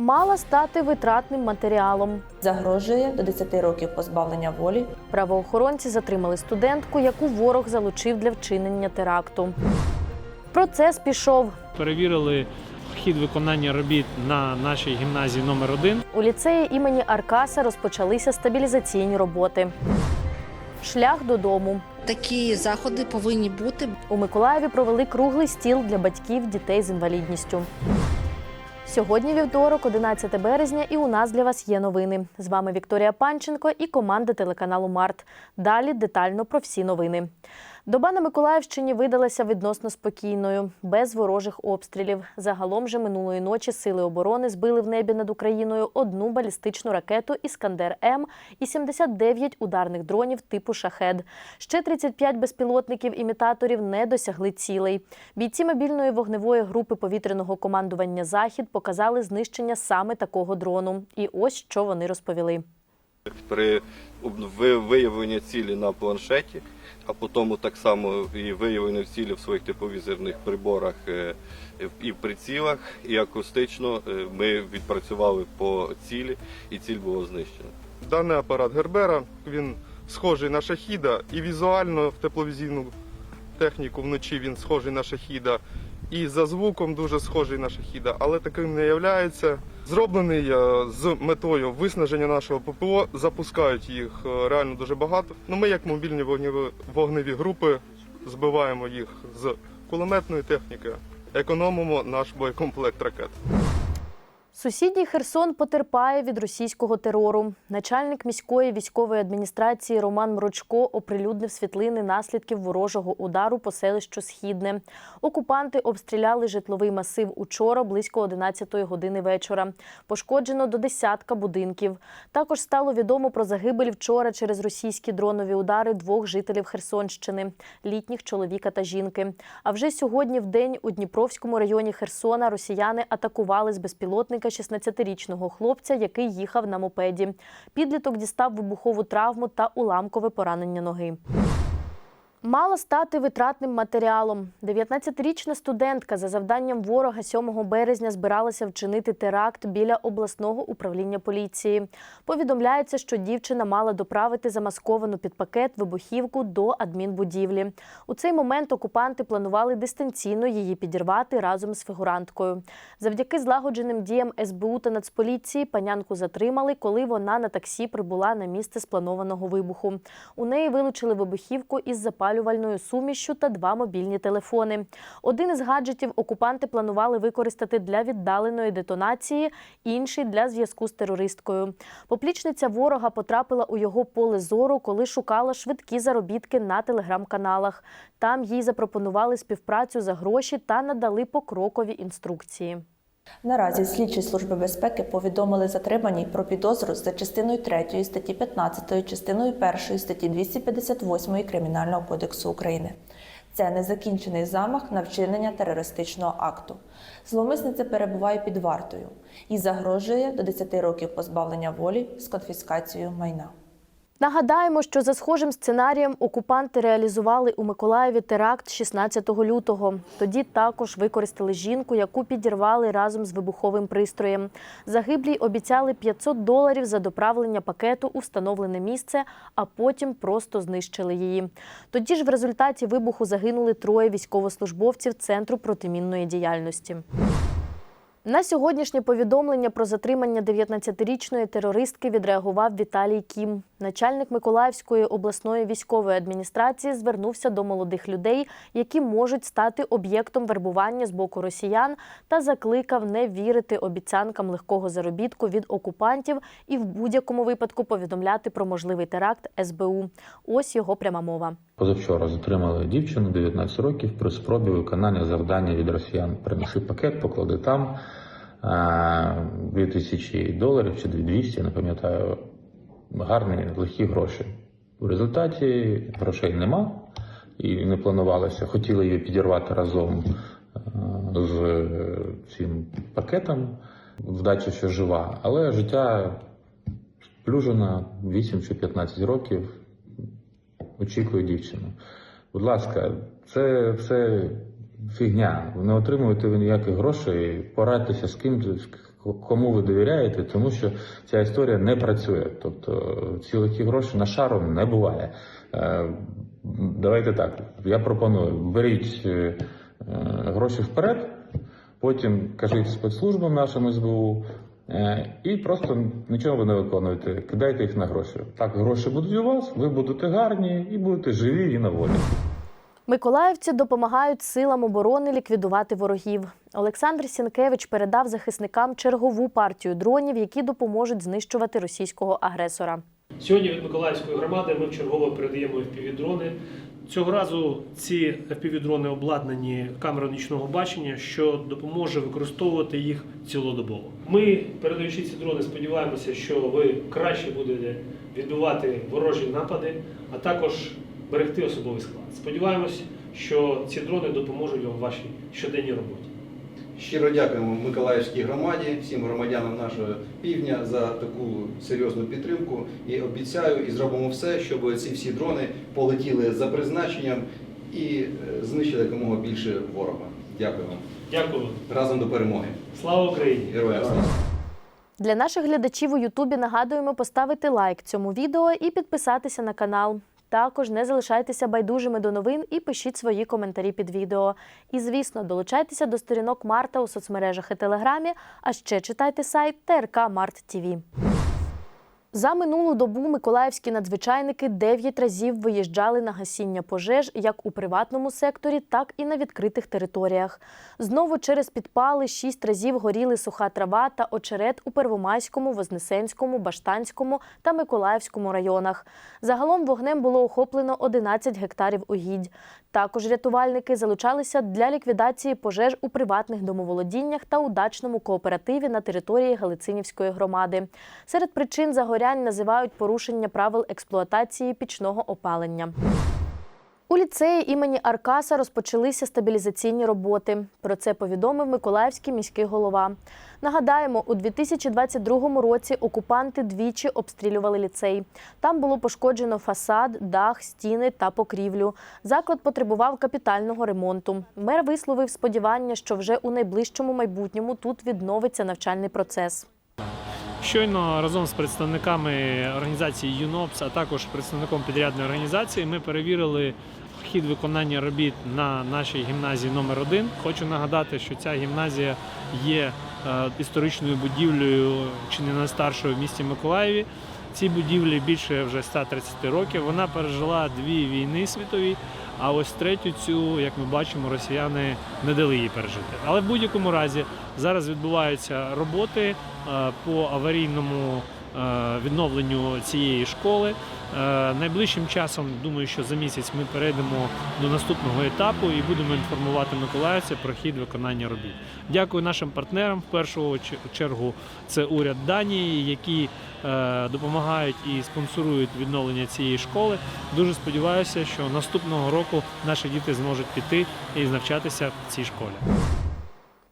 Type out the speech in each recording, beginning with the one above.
мала стати витратним матеріалом. Загрожує до 10 років позбавлення волі. Правоохоронці затримали студентку, яку ворог залучив для вчинення теракту. Процес пішов. перевірили хід виконання робіт на нашій гімназії номер 1 У ліцеї імені Аркаса розпочалися стабілізаційні роботи. Шлях додому. Такі заходи повинні бути. У Миколаєві провели круглий стіл для батьків дітей з інвалідністю. Сьогодні вівторок, 11 березня, і у нас для вас є новини. З вами Вікторія Панченко і команда телеканалу Март. Далі детально про всі новини. Доба на Миколаївщині видалася відносно спокійною, без ворожих обстрілів. Загалом же минулої ночі сили оборони збили в небі над Україною одну балістичну ракету Іскандер М і 79 ударних дронів типу Шахед. Ще 35 безпілотників-імітаторів не досягли цілей. Бійці мобільної вогневої групи повітряного командування Захід показали знищення саме такого дрону. І ось що вони розповіли. при ви- виявленні цілі на планшеті, а потім так само і виявлення цілі в своїх тепловізорних приборах е, і в прицілах, і акустично е, ми відпрацювали по цілі, і ціль була знищена. Даний апарат Гербера він схожий на шахіда і візуально в тепловізійну техніку вночі він схожий на шахіда. І за звуком дуже схожий на шахіда, але таким не являється. Зроблений е, з метою виснаження нашого ППО, запускають їх е, реально дуже багато. Ну ми, як мобільні вогневі, вогневі групи, збиваємо їх з кулеметної техніки, економимо наш боєкомплект ракет. Сусідній Херсон потерпає від російського терору. Начальник міської військової адміністрації Роман Мрочко оприлюднив світлини наслідків ворожого удару по селищу Східне. Окупанти обстріляли житловий масив учора близько 11 години вечора. Пошкоджено до десятка будинків. Також стало відомо про загибель вчора через російські дронові удари двох жителів Херсонщини літніх чоловіка та жінки. А вже сьогодні в день у Дніпровському районі Херсона росіяни атакували з безпілотника 16-річного хлопця, який їхав на мопеді. Підліток дістав вибухову травму та уламкове поранення ноги. Мала стати витратним матеріалом. 19-річна студентка за завданням ворога 7 березня збиралася вчинити теракт біля обласного управління поліції. Повідомляється, що дівчина мала доправити замасковану під пакет вибухівку до адмінбудівлі. У цей момент окупанти планували дистанційно її підірвати разом з фігуранткою. Завдяки злагодженим діям СБУ та Нацполіції панянку затримали, коли вона на таксі прибула на місце спланованого вибуху. У неї вилучили вибухівку із запалювальною сумішшю та два мобільні телефони. Один із гаджетів окупанти планували використати для віддаленої детонації, інший для зв'язку з терористкою. Поплічниця ворога потрапила у його поле зору, коли шукала швидкі заробітки на телеграм-каналах. Там їй запропонували співпрацю за гроші та надали покрокові інструкції. Наразі слідчі служби безпеки повідомили затриманій про підозру за частиною 3 статті 15, частиною 1 статті 258 Кримінального кодексу України. Це незакінчений замах на вчинення терористичного акту. Зловмисниця перебуває під вартою і загрожує до 10 років позбавлення волі з конфіскацією майна. Нагадаємо, що за схожим сценарієм окупанти реалізували у Миколаєві теракт 16 лютого. Тоді також використали жінку, яку підірвали разом з вибуховим пристроєм. Загиблій обіцяли 500 доларів за доправлення пакету у встановлене місце, а потім просто знищили її. Тоді ж в результаті вибуху загинули троє військовослужбовців Центру протимінної діяльності. На сьогоднішнє повідомлення про затримання 19-річної терористки відреагував Віталій Кім. Начальник Миколаївської обласної військової адміністрації звернувся до молодих людей, які можуть стати об'єктом вербування з боку росіян, та закликав не вірити обіцянкам легкого заробітку від окупантів і в будь-якому випадку повідомляти про можливий теракт СБУ. Ось його пряма мова. Позавчора затримали дівчину 19 років при спробі виконання завдання від росіян. Принеси пакет, поклади там е, 2000 доларів чи 2200, не пам'ятаю, гарні легкі гроші. У результаті грошей нема і не планувалося. Хотіли її підірвати разом е, з цим пакетом. Вдача, що жива, але життя плюжена 8 чи 15 років очікує дівчину. Будь ласка, це все фігня. Ви не отримуєте ви ніяких грошей. Порадьтеся з ким Кому ви довіряєте, тому що ця історія не працює. Тобто ці легкі гроші на шару не буває. Е, Давайте так. Я пропоную: беріть е, е, гроші вперед, потім кажіть спецслужбам нашим СБУ. Е, І просто нічого ви не виконуєте, кидайте їх на гроші. Так, гроші будуть у вас, ви будете гарні і будете живі і на волі. Миколаївці допомагають силам оборони ліквідувати ворогів. Олександр Сінкевич передав захисникам чергову партію дронів, які допоможуть знищувати російського агресора. Сьогодні від Миколаївської громади ми вчергово передаємо FPV-дрони. Цього разу ці FPV-дрони обладнані камерою нічного бачення, що допоможе використовувати їх цілодобово. Ми, передаючи ці дрони, сподіваємося, що ви краще будете відбивати ворожі напади, а також берегти особовий склад. Сподіваємось, що ці дрони допоможуть вам в вашій щоденній роботі. Щиро дякуємо Миколаївській громаді, всім громадянам нашого півдня за таку серйозну підтримку. І обіцяю, і зробимо все, щоб ці всі дрони полетіли за призначенням і е, знищили якомога більше ворога. Дякую вам. Дякую. Разом до перемоги. Слава Україні! Героям слава! Для наших глядачів у Ютубі нагадуємо поставити лайк цьому відео і підписатися на канал. Також не залишайтеся байдужими до новин і пишіть свої коментарі під відео. І, звісно, долучайтеся до сторінок Марта у соцмережах і Телеграмі, а ще читайте сайт ТРК Март ТВ. За минулу добу миколаївські надзвичайники 9 разів виїжджали на гасіння пожеж як у приватному секторі, так і на відкритих територіях. Знову через підпали 6 разів горіли суха трава та очерет у Первомайському, Вознесенському, Баштанському та Миколаївському районах. Загалом вогнем було охоплено 11 гектарів угідь. Також рятувальники залучалися для ліквідації пожеж у приватних домоволодіннях та у дачному кооперативі на території Галицинівської громади. Серед причин загорянь називають порушення правил експлуатації пічного опалення. У ліцеї імені Аркаса розпочалися стабілізаційні роботи. Про це повідомив Миколаївський міський голова. Нагадаємо, у 2022 році окупанти двічі обстрілювали ліцей. Там було пошкоджено фасад, дах, стіни та покрівлю. Заклад потребував капітального ремонту. Мер висловив сподівання, що вже у найближчому майбутньому тут відновиться навчальний процес. Щойно разом з представниками організації ЮНОПС, а також представником підрядної організації, ми перевірили хід виконання робіт на нашій гімназії номер 1 Хочу нагадати, що ця гімназія є е, історичною будівлею чи не найстаршою в місті Миколаєві. Цій будівлі більше вже 130 років. Вона пережила дві війни світові. А ось третю цю, як ми бачимо, росіяни не дали їй пережити. Але в будь-якому разі зараз відбуваються роботи е, по аварійному відновленню цієї школи. Е, Найближчим часом, думаю, що за місяць ми перейдемо до наступного етапу і будемо інформувати миколаївців про хід виконання робіт. Дякую нашим партнерам. В першу чергу це уряд Данії, які е, допомагають і спонсорують відновлення цієї школи. Дуже сподіваюся, що наступного року наші діти зможуть піти і навчатися в цій школі.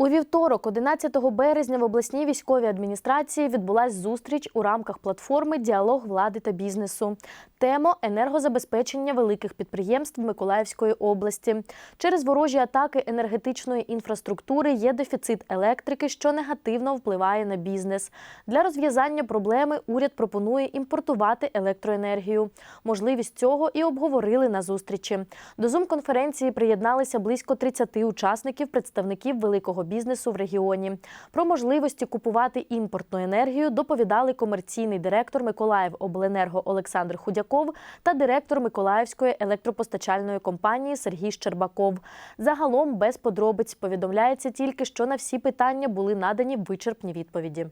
У вівторок, 11 березня, в обласній військовій адміністрації відбулась зустріч у рамках платформи Діалог влади та бізнесу. Тема енергозабезпечення великих підприємств Миколаївської області. Через ворожі атаки енергетичної інфраструктури є дефіцит електрики, що негативно впливає на бізнес. Для розв'язання проблеми уряд пропонує імпортувати електроенергію. Можливість цього і обговорили на зустрічі. До зум-конференції приєдналися близько 30 учасників, представників великого бізнесу в регіоні. Про можливості купувати імпортну енергію доповідали комерційний директор Миколаївобленерго Олександр Худяков та директор Миколаївської електропостачальної компанії Сергій Щербаков. Загалом без подробиць повідомляється тільки, що на всі питання були надані вичерпні відповіді.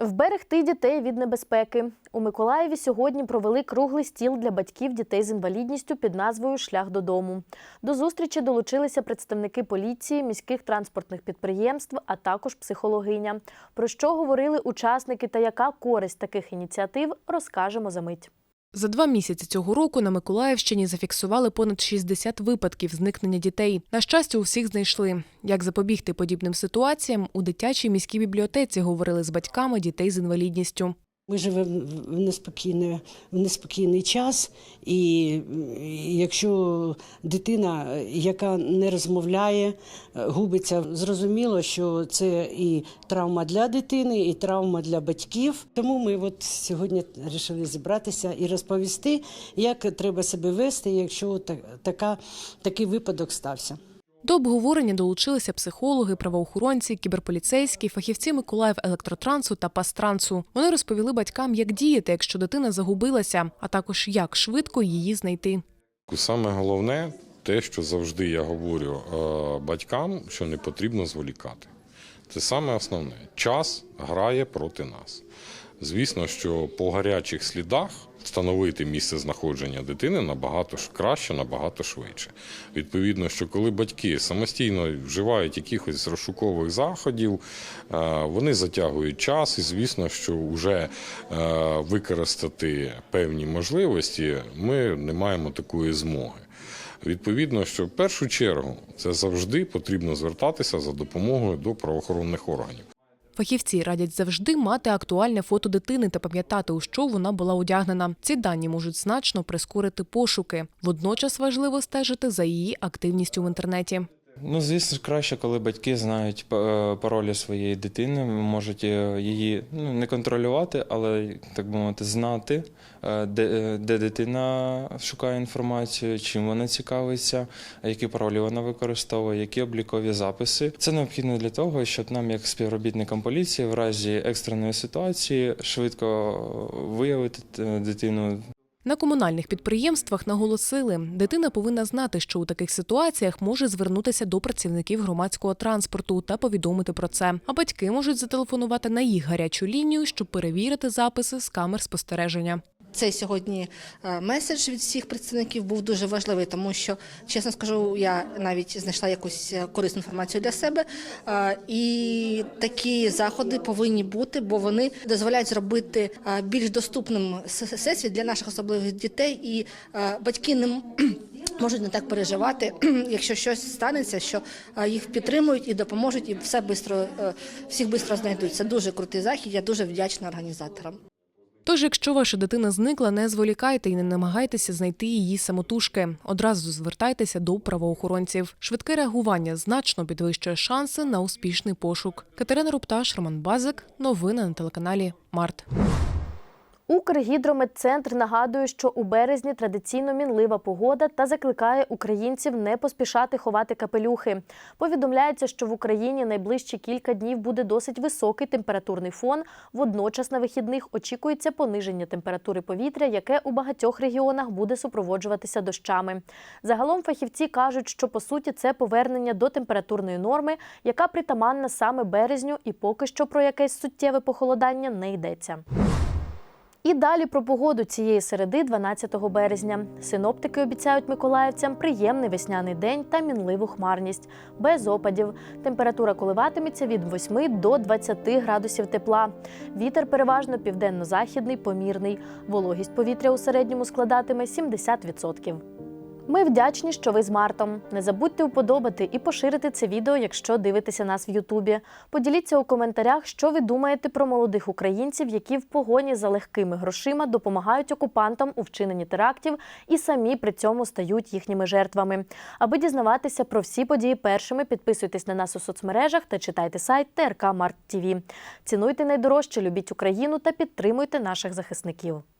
Вберегти дітей від небезпеки у Миколаєві сьогодні провели круглий стіл для батьків дітей з інвалідністю під назвою Шлях додому. До зустрічі долучилися представники поліції, міських транспортних підприємств, а також психологиня. Про що говорили учасники та яка користь таких ініціатив, розкажемо за мить. За два місяці цього року на Миколаївщині зафіксували понад 60 випадків зникнення дітей. На щастя, усіх знайшли. Як запобігти подібним ситуаціям, у дитячій міській бібліотеці говорили з батьками дітей з інвалідністю. Ми живемо в неспокійний, в неспокійний час, і якщо дитина, яка не розмовляє, губиться, зрозуміло, що це і травма для дитини, і травма для батьків. Тому ми от сьогодні вирішили зібратися і розповісти, як треба себе вести, якщо та- така, такий випадок стався. До обговорення долучилися психологи, правоохоронці, кіберполіцейські, фахівці Миколаїв електротрансу та пастрансу. Вони розповіли батькам, як діяти, якщо дитина загубилася, а також як швидко її знайти. Саме головне те, що завжди я говорю е, батькам, що не потрібно зволікати. Це саме основне. Час грає проти нас. Звісно, що по гарячих слідах встановити місце знаходження дитини набагато краще, набагато швидше. Відповідно, що коли батьки самостійно вживають якихось розшукових заходів, е, вони затягують час, і звісно, що вже е, використати певні можливості ми не маємо такої змоги. Відповідно, що в першу чергу це завжди потрібно звертатися за допомогою до правоохоронних органів. Фахівці радять завжди мати актуальне фото дитини та пам'ятати, у що вона була одягнена. Ці дані можуть значно прискорити пошуки. Водночас важливо стежити за її активністю в інтернеті. Ну, звісно краще, коли батьки знають е, паролі своєї дитини, можуть е, її ну, не контролювати, але так би мовити, знати, е, де, де дитина шукає інформацію, чим вона цікавиться, які паролі вона використовує, які облікові записи. Це необхідно для того, щоб нам, як співробітникам поліції, в разі екстреної ситуації швидко виявити дитину, На комунальних підприємствах наголосили, дитина повинна знати, що у таких ситуаціях може звернутися до працівників громадського транспорту та повідомити про це. А батьки можуть зателефонувати на їх гарячу лінію, щоб перевірити записи з камер спостереження. Цей сьогодні е, меседж від всіх представників був дуже важливий, тому що, чесно скажу, я навіть знайшла якусь е, корисну інформацію для себе. Е, І такі заходи повинні бути, бо вони дозволяють зробити більш доступним с- всесвіт для наших особливих дітей, і батьки не можуть не так переживати, якщо щось станеться, що їх підтримують і допоможуть, і все бистро, е, всіх швидко знайдуть. Це дуже крутий захід. Я дуже вдячна організаторам. Тож, якщо ваша дитина зникла, не зволікайте і не намагайтеся знайти її самотужки. Одразу звертайтеся до правоохоронців. Швидке реагування значно підвищує шанси на успішний пошук. Катерина Рупташ, Роман Базик. Новини на телеканалі Март. Укргідрометцентр нагадує, що у березні традиційно мінлива погода та закликає українців не поспішати ховати капелюхи. Повідомляється, що в Україні найближчі кілька днів буде досить високий температурний фон. Водночас на вихідних очікується пониження температури повітря, яке у багатьох регіонах буде супроводжуватися дощами. Загалом фахівці кажуть, що по суті це повернення до температурної норми, яка притаманна саме березню, і поки що про якесь суттєве похолодання не йдеться. І далі про погоду цієї середи, 12 березня. Синоптики обіцяють миколаївцям приємний весняний день та мінливу хмарність, без опадів. Температура коливатиметься від 8 до 20 градусів тепла. Вітер переважно південно-західний, помірний. Вологість повітря у середньому складатиме 70%. Ми вдячні, що ви з Мартом. Не забудьте уподобати і поширити це відео, якщо дивитеся нас в Ютубі. Поділіться у коментарях, що ви думаєте про молодих українців, які в погоні за легкими грошима допомагають окупантам у вчиненні терактів і самі при цьому стають їхніми жертвами. Аби дізнаватися про всі події першими, підписуйтесь на нас у соцмережах та читайте сайт ТРК Март. Цінуйте найдорожче, любіть Україну та підтримуйте наших захисників.